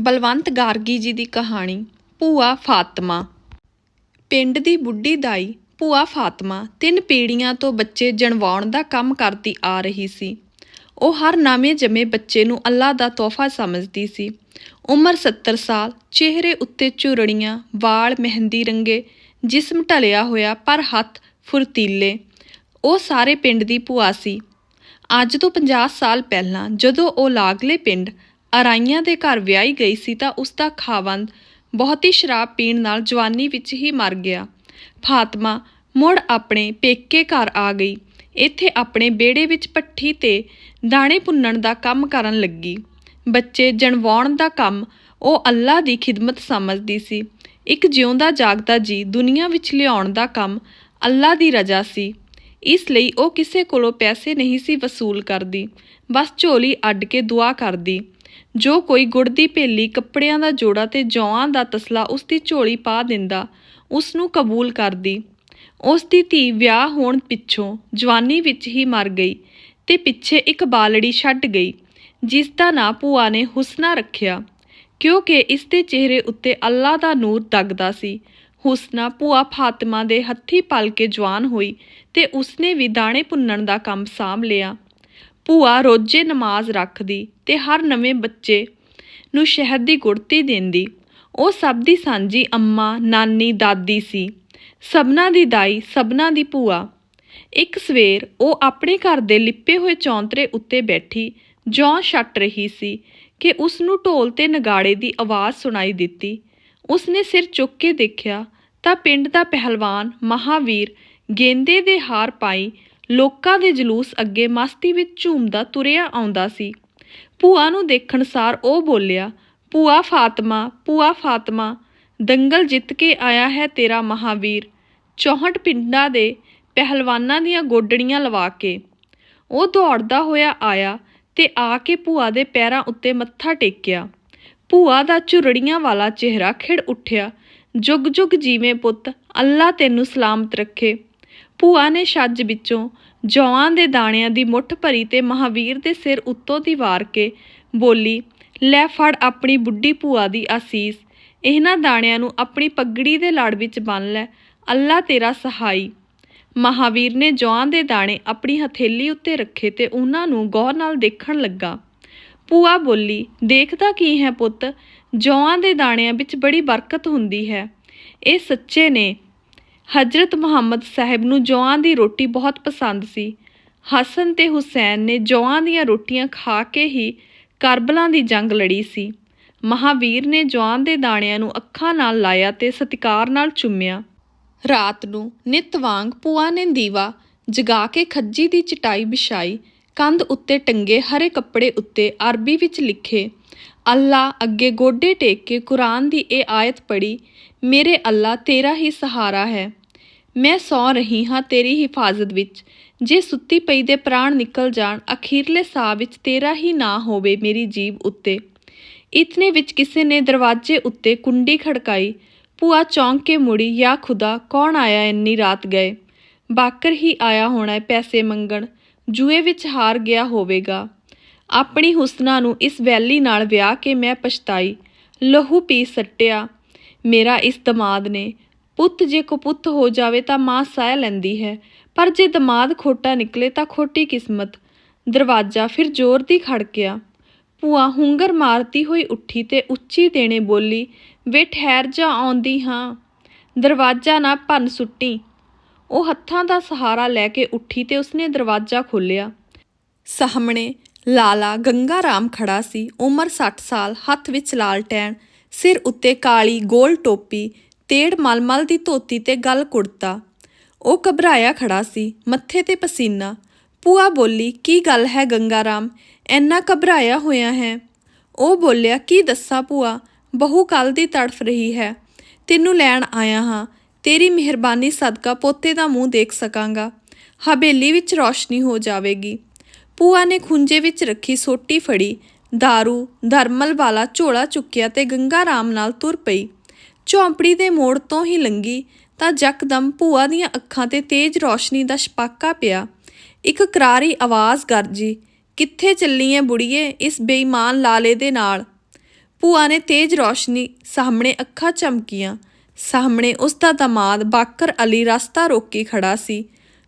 ਬਲਵੰਤ ਗਾਰਗੀ ਜੀ ਦੀ ਕਹਾਣੀ, ਭੂਆ ਫਾਤਮਾ। ਪਿੰਡ ਦੀ ਬੁੱਢੀ ਦਾਈ, ਭੂਆ ਫਾਤਮਾ, ਤਿੰਨ ਪੀੜ੍ਹੀਆਂ ਤੋਂ ਬੱਚੇ ਜਣਵਾਉਣ ਦਾ ਕੰਮ ਕਰਦੀ ਆ ਰਹੀ ਸੀ। ਉਹ ਹਰ ਨਵੇਂ ਜੰਮੇ ਬੱਚੇ ਨੂੰ ਅੱਲਾ ਦਾ ਤੋਹਫਾ ਸਮਝਦੀ ਸੀ। ਉਮਰ 70 ਸਾਲ, ਚਿਹਰੇ ਉੱਤੇ ਝੁਰੜੀਆਂ, ਵਾਲ ਮਹਿੰਦੀ ਰੰਗੇ, ਜਿਸਮ ਢਲਿਆ ਹੋਇਆ ਪਰ ਹੱਥ ਫੁਰਤੀਲੇ। ਉਹ ਸਾਰੇ ਪਿੰਡ ਦੀ ਭੂਆ ਸੀ। ਅੱਜ ਤੋਂ 50 ਸਾਲ ਪਹਿਲਾਂ ਜਦੋਂ ਉਹ ਲਾਗਲੇ ਪਿੰਡ ਅਰਾਈਆਂ ਦੇ ਘਰ ਵਿਆਹੀ ਗਈ ਸੀ ਤਾਂ ਉਸ ਦਾ ਖਾਵੰਦ ਬਹੁਤੀ ਸ਼ਰਾਬ ਪੀਣ ਨਾਲ ਜਵਾਨੀ ਵਿੱਚ ਹੀ ਮਰ ਗਿਆ। ਫਾਤਮਾ ਮੁੜ ਆਪਣੇ ਪੇਕੇ ਘਰ ਆ ਗਈ। ਇੱਥੇ ਆਪਣੇ ਬੇੜੇ ਵਿੱਚ ਪੱਠੀ ਤੇ ਦਾਣੇ ਭੁੰਨਣ ਦਾ ਕੰਮ ਕਰਨ ਲੱਗੀ। ਬੱਚੇ ਜਣਵਾਉਣ ਦਾ ਕੰਮ ਉਹ ਅੱਲਾ ਦੀ ਖਿਦਮਤ ਸਮਝਦੀ ਸੀ। ਇੱਕ ਜਿਉਂਦਾ ਜਾਗਦਾ ਜੀ ਦੁਨੀਆ ਵਿੱਚ ਲਿਆਉਣ ਦਾ ਕੰਮ ਅੱਲਾ ਦੀ ਰਜ਼ਾ ਸੀ। ਇਸ ਲਈ ਉਹ ਕਿਸੇ ਕੋਲੋਂ ਪੈਸੇ ਨਹੀਂ ਸੀ ਵਸੂਲ ਕਰਦੀ। ਬਸ ਝੋਲੀ ਅੱਡ ਕੇ ਦੁਆ ਕਰਦੀ। ਜੋ ਕੋਈ ਗੁੜ ਦੀ ਭੇਲੀ ਕੱਪੜਿਆਂ ਦਾ ਜੋੜਾ ਤੇ ਜੌਆਂ ਦਾ ਤਸਲਾ ਉਸ ਦੀ ਝੋਲੀ ਪਾ ਦਿੰਦਾ ਉਸ ਨੂੰ ਕਬੂਲ ਕਰਦੀ। ਉਸ ਦੀ ਧੀ ਵਿਆਹ ਹੋਣ ਪਿੱਛੋਂ ਜਵਾਨੀ ਵਿੱਚ ਹੀ ਮਰ ਗਈ ਤੇ ਪਿੱਛੇ ਇੱਕ ਬਾਲੜੀ ਛੱਡ ਗਈ, ਜਿਸ ਦਾ ਨਾਂ ਭੂਆ ਨੇ ਹੁਸਨਾ ਰੱਖਿਆ, ਕਿਉਂਕਿ ਇਸ ਦੇ ਚਿਹਰੇ ਉੱਤੇ ਅੱਲਾ ਦਾ ਨੂਰ ਦਗਦਾ ਸੀ। ਹੁਸਨਾ ਭੂਆ ਫਾਤਮਾ ਦੇ ਹੱਥੀ ਪਲ ਕੇ ਜਵਾਨ ਹੋਈ ਤੇ ਉਸਨੇ ਵੀ ਦਾਣੇ ਭੁੰਨਣ ਦਾ ਕੰਮ ਸਾਂਭ ਲਿਆ। ਭੂਆ ਰੋਜ਼ੇ ਨਮਾਜ਼ ਰੱਖਦੀ ਤੇ ਹਰ ਨਵੇਂ ਬੱਚੇ ਨੂੰ ਸ਼ਹਿਦ ਦੀ ਗੁੜਤੀ ਦਿੰਦੀ। ਉਹ ਸਭ ਦੀ ਸਾਂਝੀ ਅੰਮਾ, ਨਾਨੀ, ਦਾਦੀ ਸੀ। ਸਭਨਾ ਦੀ ਦਾਈ, ਸਭਨਾ ਦੀ ਭੂਆ। ਇੱਕ ਸਵੇਰ ਉਹ ਆਪਣੇ ਘਰ ਦੇ ਲਿੱਪੇ ਹੋਏ ਚੌਂਤਰੇ ਉੱਤੇ ਬੈਠੀ, ਜੌਂ ਛੱਟ ਰਹੀ ਸੀ ਕਿ ਉਸ ਨੂੰ ਢੋਲ ਤੇ ਨਗਾੜੇ ਦੀ ਆਵਾਜ਼ ਸੁਣਾਈ ਦਿੱਤੀ। ਉਸਨੇ ਸਿਰ ਚੁੱਕ ਕੇ ਦੇਖਿਆ ਤਾਂ ਪਿੰਡ ਦਾ ਪਹਿਲਵਾਨ ਮਹਾਵੀਰ ਗੇਂਦੇ ਦੇ ਹਾਰ ਪਾਈ ਲੋਕਾਂ ਦੇ ਜਲੂਸ ਅੱਗੇ ਮਸਤੀ ਵਿੱਚ ਝੂਮਦਾ ਤੁਰਿਆ ਆਉਂਦਾ ਸੀ। ਭੂਆ ਨੂੰ ਦੇਖਣ ਸਾਰ ਉਹ ਬੋਲਿਆ, ਭੂਆ ਫਾਤਮਾ ਭੂਆ ਫਾਤਮਾ, ਦੰਗਲ ਜਿੱਤ ਕੇ ਆਇਆ ਹੈ ਤੇਰਾ ਮਹਾਵੀਰ। 64 ਪਿੰਡਾਂ ਦੇ ਪਹਿਲਵਾਨਾਂ ਦੀਆਂ ਗੋਡੜੀਆਂ ਲਵਾ ਕੇ। ਉਹ ਦੌੜਦਾ ਹੋਇਆ ਆਇਆ ਤੇ ਆ ਕੇ ਭੂਆ ਦੇ ਪੈਰਾਂ ਉੱਤੇ ਮੱਥਾ ਟੇਕਿਆ। ਭੂਆ ਦਾ ਝੁਰੜੀਆਂ ਵਾਲਾ ਚਿਹਰਾ ਖਿੜ ਉੱਠਿਆ, ਜੁਗ ਜੁਗ ਜੀਵੇਂ ਪੁੱਤ, ਅੱਲਾ ਤੈਨੂੰ ਸਲਾਮਤ ਰੱਖੇ। ਭੂਆ ਨੇ ਛੱਜ ਵਿੱਚੋਂ ਜੌਆਂ ਦੇ ਦਾਣਿਆਂ ਦੀ ਮੁੱਠ ਭਰੀ ਤੇ ਮਹਾਂਵੀਰ ਦੇ ਸਿਰ ਉੱਤੋਂ ਦੀ ਵਾਰ ਕੇ ਬੋਲੀ, ਲੈ ਫੜ ਆਪਣੀ ਬੁੱਢੀ ਭੂਆ ਦੀ ਆਸੀਸ। ਇਹਨਾਂ ਦਾਣਿਆਂ ਨੂੰ ਆਪਣੀ ਪੱਗੜੀ ਦੇ ਲੜ ਵਿੱਚ ਬੰਨ ਲੈ, ਅੱਲਾ ਤੇਰਾ ਸਹਾਈ। ਮਹਾਂਵੀਰ ਨੇ ਜੌਆਂ ਦੇ ਦਾਣੇ ਆਪਣੀ ਹਥੇਲੀ ਉੱਤੇ ਰੱਖੇ ਤੇ ਉਹਨਾਂ ਨੂੰ ਗੌਰ ਨਾਲ ਦੇਖਣ ਲੱਗਾ। ਭੂਆ ਬੋਲੀ, ਦੇਖਦਾ ਕੀ ਹੈ ਪੁੱਤ? ਜੌਆਂ ਦੇ ਦਾਣਿਆਂ ਵਿੱਚ ਬੜੀ ਬਰਕਤ ਹੁੰਦੀ ਹੈ। ਇਹ ਸੱਚੇ ਨੇ ਹਜ਼ਰਤ ਮੁਹੰਮਦ ਸਾਹਿਬ ਨੂੰ ਜੌਆਂ ਦੀ ਰੋਟੀ ਬਹੁਤ ਪਸੰਦ ਸੀ। ਹਸਨ ਤੇ ਹੁਸੈਨ ਨੇ ਜੌਆਂ ਦੀਆਂ ਰੋਟੀਆਂ ਖਾ ਕੇ ਹੀ ਕਰਬਲਾਂ ਦੀ ਜੰਗ ਲੜੀ ਸੀ। ਮਹਾਵੀਰ ਨੇ ਜੌਆਂ ਦੇ ਦਾਣਿਆਂ ਨੂੰ ਅੱਖਾਂ ਨਾਲ ਲਾਇਆ ਤੇ ਸਤਿਕਾਰ ਨਾਲ ਚੁੰਮਿਆ। ਰਾਤ ਨੂੰ ਨਿਤ ਵਾਂਗ ਭੂਆ ਨੇ ਦੀਵਾ ਜਗਾ ਕੇ ਖੱਜੀ ਦੀ ਚਟਾਈ ਵਿਛਾਈ, ਕੰਧ ਉੱਤੇ ਟੰਗੇ ਹਰੇ ਕੱਪੜੇ ਉੱਤੇ ਅਰਬੀ ਵਿੱਚ ਲਿਖੇ, ਅੱਲਾ ਅੱਗੇ ਗੋਡੇ ਟੇਕ ਕੇ ਕੁਰਾਨ ਦੀ ਇਹ ਆਇਤ ਪੜ੍ਹੀ ਮੇਰੇ ਅੱਲਾ ਤੇਰਾ ਹੀ ਸਹਾਰਾ ਹੈ। ਮੈਂ ਸੌ ਰਹੀ ਹਾਂ ਤੇਰੀ ਹਿਫਾਜ਼ਤ ਵਿੱਚ। ਜੇ ਸੁੱਤੀ ਪਈ ਦੇ ਪ੍ਰਾਣ ਨਿਕਲ ਜਾਣ, ਅਖੀਰਲੇ ਸਾਹ ਵਿੱਚ ਤੇਰਾ ਹੀ ਨਾ ਹੋਵੇ ਮੇਰੀ ਜੀਬ ਉੱਤੇ। ਇਤਨੇ ਵਿੱਚ ਕਿਸੇ ਨੇ ਦਰਵਾਜ਼ੇ ਉੱਤੇ ਕੁੰਡੀ ਖੜਕਾਈ। ਭੂਆ ਚੌਂਕ ਕੇ ਮੁੜੀ, ਯਾ ਖੁਦਾ, ਕੌਣ ਆਇਆ ਇੰਨੀ ਰਾਤ ਗਏ? ਬਾਕਰ ਹੀ ਆਇਆ ਹੋਣਾ ਪੈਸੇ ਮੰਗਣ। ਜੂਏ ਵਿੱਚ ਹਾਰ ਗਿਆ ਹੋਵੇਗਾ। ਆਪਣੀ ਹੁਸਨਾ ਨੂੰ ਇਸ ਵੈਲੀ ਨਾਲ ਵਿਆਹ ਕੇ ਮੈਂ ਪਛਤਾਈ। ਲਹੂ ਪੀ ਸੱਟਿਆ। ਮੇਰਾ ਇਸ ਦਮਾਦ ਨੇ। ਪੁੱਤ ਜੇ ਕੋ ਪੁੱਤ ਹੋ ਜਾਵੇ ਤਾਂ ਮਾਂ ਸਹਿ ਲੈਂਦੀ ਹੈ। ਪਰ ਜੇ ਦਮਾਦ ਖੋਟਾ ਨਿਕਲੇ ਤਾਂ ਖੋਟੀ ਕਿਸਮਤ। ਦਰਵਾਜ਼ਾ ਫਿਰ ਜ਼ੋਰ ਦੀ ਖੜਕਿਆ। ਭੂਆ ਹੁੰਗਰ ਮਾਰਦੀ ਹੋਈ ਉੱਠੀ ਤੇ ਉੱਚੀ ਦੇਣੇ ਬੋਲੀ, ਵੇ ਠਹਿਰ ਜਾ, ਆਉਂਦੀ ਹਾਂ। ਦਰਵਾਜ਼ਾ ਨਾ ਭੰਨ ਸੁੱਟੀ। ਉਹ ਹੱਥਾਂ ਦਾ ਸਹਾਰਾ ਲੈ ਕੇ ਉੱਠੀ ਤੇ ਉਸਨੇ ਦਰਵਾਜ਼ਾ ਖੋਲ੍ਹਿਆ। ਸਾਹਮਣੇ ਲਾਲਾ ਗੰਗਾ ਰਾਮ ਖੜਾ ਸੀ। ਉਮਰ 60 ਸਾਲ, ਹੱਥ ਵਿੱਚ ਲਾਲਟੈਨ ਸਿਰ ਉੱਤੇ ਕਾਲੀ ਗੋਲ ਟੋਪੀ, ਤੇੜ ਮਲਮਲ ਦੀ ਧੋਤੀ ਤੇ ਗਲ ਕੁੜਤਾ। ਉਹ ਘਬਰਾਇਆ ਖੜਾ ਸੀ, ਮੱਥੇ ਤੇ ਪਸੀਨਾ। ਪੂਆ ਬੋਲੀ, ਕੀ ਗੱਲ ਹੈ ਗੰਗਾ ਰਾਮ ਐਨਾ ਘਬਰਾਇਆ ਹੋਇਆ ਹੈ? ਉਹ ਬੋਲਿਆ, ਕੀ ਦੱਸਾਂ ਭੂਆ? ਬਹੂ ਕੱਲ ਦੀ ਤੜਫ ਰਹੀ ਹੈ। ਤੈਨੂੰ ਲੈਣ ਆਇਆ ਹਾਂ। ਤੇਰੀ ਮਿਹਰਬਾਨੀ ਸਦਕਾ ਪੋਤੇ ਦਾ ਮੂੰਹ ਦੇਖ ਸਕਾਂਗਾ। ਹਵੇਲੀ ਵਿੱਚ ਰੌਸ਼ਨੀ ਹੋ ਜਾਵੇਗੀ। ਭੂਆ ਨੇ ਖੁੰਝੇ ਵਿੱਚ ਰੱਖੀ ਸੋਟੀ ਫੜੀ। दारू ਧਰਮਲ ਵਾਲਾ ਝੋਲਾ ਚੁੱਕਿਆ ਤੇ ਗੰਗਾ ਰਾਮ ਨਾਲ ਤੁਰ ਪਈ ਝੌਂਪੜੀ ਦੇ ਮੋੜ ਤੋਂ ਹੀ ਲੰਗੀ ਤਾਂ ਜਕਦਮ ਭੂਆ ਦੀਆਂ ਅੱਖਾਂ ਤੇ ਤੇਜ਼ ਰੌਸ਼ਨੀ ਦਾ ਛਪਾਕਾ ਪਿਆ ਇੱਕ ਕਰਾਰੀ ਆਵਾਜ਼ ਗਰਜੀ ਕਿੱਥੇ ਚੱਲੀ ਐ ਬੁੜੀਏ ਇਸ ਬੇਈਮਾਨ ਲਾਲੇ ਦੇ ਨਾਲ ਭੂਆ ਨੇ ਤੇਜ਼ ਰੌਸ਼ਨੀ ਸਾਹਮਣੇ ਅੱਖਾਂ ਚਮਕੀਆਂ ਸਾਹਮਣੇ ਉਸ ਦਾ ਦਮਾਦ ਬਾਕਰ ਅਲੀ ਰਸਤਾ ਰੋਕੀ ਖੜਾ ਸੀ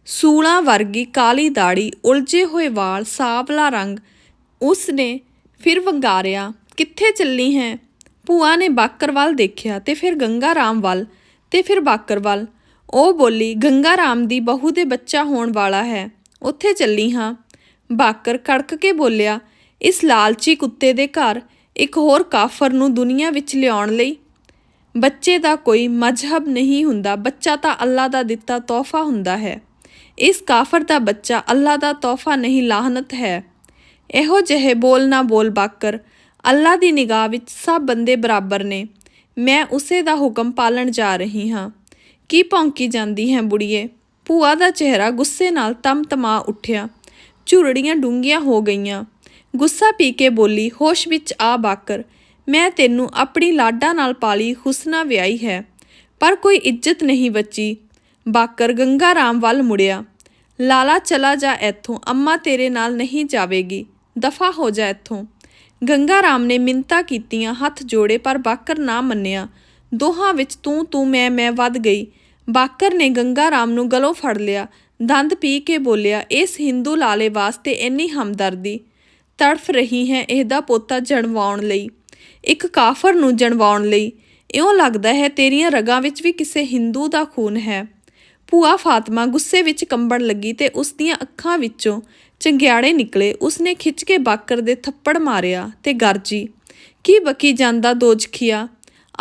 ਸੂਲਾਂ ਵਰਗੀ ਕਾਲੀ ਦਾੜੀ ਉਲਝੇ ਹੋਏ ਵਾਲ ਸਾਵਲਾ ਰੰਗ ਉਸ ਨੇ ਫਿਰ ਵੰਗਾਰਿਆ, ਕਿੱਥੇ ਚੱਲੀ ਹੈ? ਭੂਆ ਨੇ ਬਾਕਰ ਵੱਲ ਦੇਖਿਆ ਤੇ ਫਿਰ ਗੰਗਾ ਰਾਮ ਵੱਲ ਤੇ ਫਿਰ ਬਾਕਰ ਵੱਲ ਉਹ ਬੋਲੀ ਗੰਗਾ ਰਾਮ ਦੀ ਬਹੂ ਦੇ ਬੱਚਾ ਹੋਣ ਵਾਲਾ ਹੈ, ਉੱਥੇ ਚੱਲੀ ਹਾਂ। ਬਾਕਰ ਕੜਕ ਕੇ ਬੋਲਿਆ, ਇਸ ਲਾਲਚੀ ਕੁੱਤੇ ਦੇ ਘਰ ਇੱਕ ਹੋਰ ਕਾਫਰ ਨੂੰ ਦੁਨੀਆ ਵਿੱਚ ਲਿਆਉਣ ਲਈ? ਬੱਚੇ ਦਾ ਕੋਈ ਮਜ਼ਹਬ ਨਹੀਂ ਹੁੰਦਾ, ਬੱਚਾ ਤਾਂ ਅੱਲਾ ਦਾ ਦਿੱਤਾ ਤੋਹਫਾ ਹੁੰਦਾ ਹੈ। ਇਸ ਕਾਫਰ ਦਾ ਬੱਚਾ ਅੱਲਾ ਦਾ ਤੋਹਫਾ ਨਹੀਂ, ਲਾਹਨਤ ਹੈ। ਇਹੋ ਜਿਹੇ ਬੋਲ ਨਾ ਬੋਲ ਬਾਕਰ, ਅੱਲਾ ਦੀ ਨਿਗਾਹ ਵਿੱਚ ਸਭ ਬੰਦੇ ਬਰਾਬਰ ਨੇ। ਮੈਂ ਉਸੇ ਦਾ ਹੁਕਮ ਪਾਲਣ ਜਾ ਰਹੀ ਹਾਂ। ਕੀ ਭੌਂਕੀ ਜਾਂਦੀ ਹੈ ਬੁੜੀਏ? ਭੂਆ ਦਾ ਚਿਹਰਾ ਗੁੱਸੇ ਨਾਲ ਤਮ-ਤਮਾ ਉੱਠਿਆ। ਝੁਰੜੀਆਂ ਡੂੰਘੀਆਂ ਹੋ ਗਈਆਂ। ਗੁੱਸਾ ਪੀ ਕੇ ਬੋਲੀ, ਹੋਸ਼ ਵਿੱਚ ਆ ਬਾਕਰ, ਮੈਂ ਤੈਨੂੰ ਆਪਣੀ ਲਾਡਾ ਨਾਲ ਪਾਲੀ ਹੁਸਨਾ ਵਿਆਹੀ ਹੈ, ਪਰ ਕੋਈ ਇੱਜ਼ਤ ਨਹੀਂ ਬਚੀ। ਬਾਕਰ ਗੰਗਾ ਰਾਮ ਵੱਲ ਮੁੜਿਆ। ਲਾਲਾ, ਚਲਾ ਜਾ ਇੱਥੋਂ, ਅੰਮਾ ਤੇਰੇ ਨਾਲ ਨਹੀਂ ਜਾਵੇਗੀ। ਦਫਾ ਹੋ ਜਾ ਇੱਥੋਂ। ਗੰਗਾ ਰਾਮ ਨੇ ਮਿੰਤਾ ਕੀਤੀਆਂ, ਹੱਥ ਜੋੜੇ, ਪਰ ਬਾਕਰ ਨਾ ਮੰਨਿਆ। ਦੋਹਾਂ ਵਿੱਚ ਤੂੰ ਤੂੰ, ਮੈਂ ਮੈਂ ਵੱਧ ਗਈ। ਬਾਕਰ ਨੇ ਗੰਗਾ ਰਾਮ ਨੂੰ ਗਲੋਂ ਫੜ ਲਿਆ। ਦੰਦ ਪੀ ਕੇ ਬੋਲਿਆ, ਇਸ ਹਿੰਦੂ ਲਾਲੇ ਵਾਸਤੇ ਇੰਨੀ ਹਮਦਰਦੀ। ਤੜਫ ਰਹੀ ਹੈ ਇਹਦਾ ਪੋਤਾ ਜਣਵਾਉਣ ਲਈ। ਇੱਕ ਕਾਫਰ ਨੂੰ ਜਣਵਾਉਣ ਲਈ। ਇਉਂ ਲੱਗਦਾ ਹੈ ਤੇਰੀਆਂ ਰਗਾਂ ਵਿੱਚ ਵੀ ਕਿਸੇ ਹਿੰਦੂ ਦਾ ਖੂਨ ਹੈ। ਭੂਆ ਫਾਤਮਾ ਗੁੱਸੇ ਵਿੱਚ ਕੰਬਣ ਲੱਗੀ ਤੇ ਉਸ ਦੀਆਂ ਅੱਖਾਂ ਵਿੱਚੋਂ ਚੰਗਿਆੜੇ ਨਿਕਲੇ, ਉਸਨੇ ਖਿੱਚ ਕੇ ਬਾਕਰ ਦੇ ਥੱਪੜ ਮਾਰਿਆ ਤੇ ਗਰਜੀ, ਕੀ ਬਕੀ ਜਾਂਦਾ ਦੋਜਖੀਆ